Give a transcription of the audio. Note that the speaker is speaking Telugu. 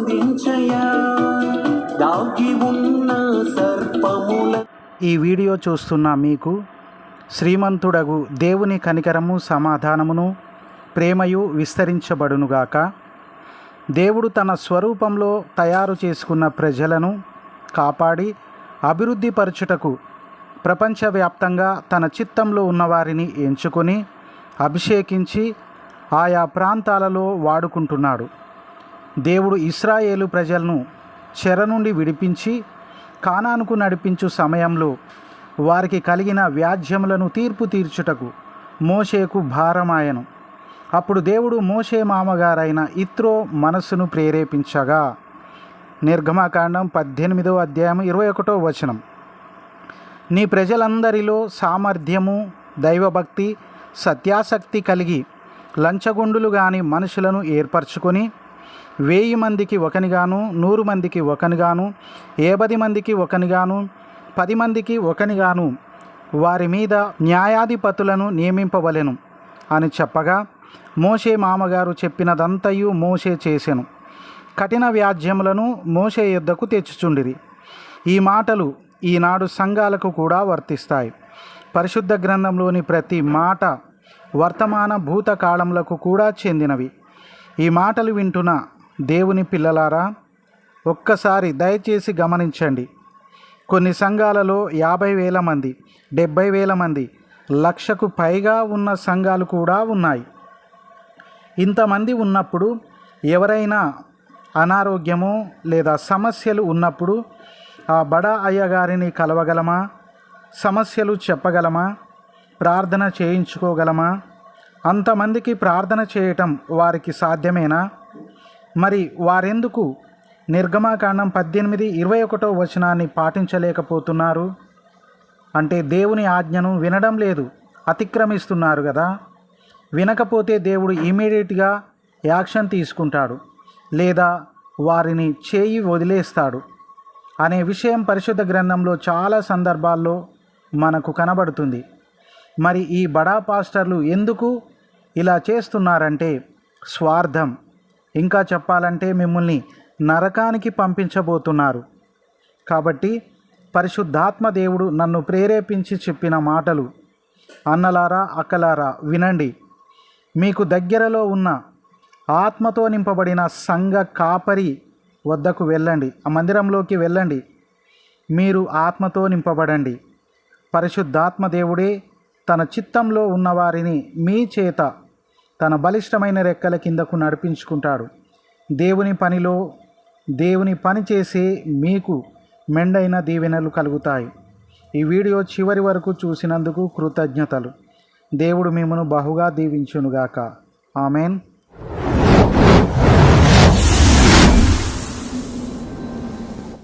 బంధించయా దాగి ఉన్న సర్పముల ఈ వీడియో చూస్తున్న మీకు శ్రీమంతుడగు దేవుని కనికరము సమాధానమును ప్రేమయు విస్తరించబడునుగాక. దేవుడు తన స్వరూపంలో తయారు చేసుకున్న ప్రజలను కాపాడి అభివృద్ధి పరచుటకు ప్రపంచవ్యాప్తంగా తన చిత్తంలో ఉన్నవారిని ఎంచుకొని అభిషేకించి ఆయా ప్రాంతాలలో వాడుకుంటున్నాడు. దేవుడు ఇస్రాయేలు ప్రజలను చెర నుండి విడిపించి కానానుకు నడిపించు సమయంలో వారికి కలిగిన వ్యాజ్యములను తీర్పు తీర్చుటకు మోషేకు భారమాయను. అప్పుడు దేవుడు మోషే మామగారైన ఇత్రో మనస్సును ప్రేరేపించగా. నిర్గమాకాండం పద్దెనిమిదో అధ్యాయం ఇరవై ఒకటో వచనం. నీ ప్రజలందరిలో సామర్థ్యము దైవభక్తి సత్యాసక్తి కలిగి లంచగొండులు కాని మనుషులను ఏర్పరచుకొని వెయ్యి మందికి ఒకనిగాను నూరు మందికి ఒకనిగాను ఏబది మందికి ఒకనిగాను పది మందికి ఒకనిగాను వారి మీద న్యాయాధిపతులను నియమింపవలెను అని చెప్పగా మోషే మామగారు చెప్పినదంతయు మోషే చేసెను. కఠిన వ్యాజ్యములను మోషే యుద్ధకు తెచ్చుచుండిరి. ఈ మాటలు ఈనాడు సంఘాలకు కూడా వర్తిస్తాయి. పరిశుద్ధ గ్రంథంలోని ప్రతి మాట వర్తమాన భూతకాలములకు కూడా చెందినవి. ఈ మాటలు వింటున్న దేవుని పిల్లలారా ఒక్కసారి దయచేసి గమనించండి. కొన్ని సంఘాలలో యాభై వేల మంది డెబ్భై వేల మంది లక్షకు పైగా ఉన్న సంఘాలు కూడా ఉన్నాయి. ఇంతమంది ఉన్నప్పుడు ఎవరైనా అనారోగ్యము లేదా సమస్యలు ఉన్నప్పుడు ఆ బడా అయ్యగారిని కలవగలమా? సమస్యలు చెప్పగలమా? ప్రార్థన చేయించుకోగలమా? అంతమందికి ప్రార్థన చేయటం వారికి సాధ్యమేనా? మరి వారెందుకు నిర్గమాకాండం పద్దెనిమిది ఇరవై ఒకటో వచనాన్ని పాటించలేకపోతున్నారు? అంటే దేవుని ఆజ్ఞను వినడం లేదు అతిక్రమిస్తున్నారు కదా? వినకపోతే దేవుడు ఇమీడియట్గా యాక్షన్ తీసుకుంటాడు లేదా వారిని చేయి వదిలేస్తాడు అనే విషయం పరిశుద్ధ గ్రంథంలో చాలా సందర్భాల్లో మనకు కనబడుతుంది. మరి ఈ బడా పాస్టర్లు ఎందుకు ఇలా చేస్తున్నారంటే స్వార్థం. ఇంకా చెప్పాలంటే మిమ్మల్ని నరకానికి పంపించబోతున్నారు. కాబట్టి పరిశుద్ధాత్మ దేవుడు నన్ను ప్రేరేపించి చెప్పిన మాటలు అన్నలారా అక్కలారా వినండి. మీకు దగ్గరలో ఉన్న ఆత్మతో నింపబడిన సంఘ కాపరి వద్దకు వెళ్ళండి. ఆ మందిరంలోకి వెళ్ళండి. మీరు ఆత్మతో నింపబడండి. పరిశుద్ధాత్మ దేవుడే తన చిత్తంలో ఉన్నవారిని మీ చేత తన బలిష్టమైన రెక్కల కిందకు నడిపించుకుంటాడు. దేవుని పనిలో దేవుని పని చేసే మీకు మెండైన దీవెనలు కలుగుతాయి. ఈ వీడియో చివరి వరకు చూసినందుకు కృతజ్ఞతలు. దేవుడు మిమ్మను బహుగా దీవించునుగాక. ఆమెన్.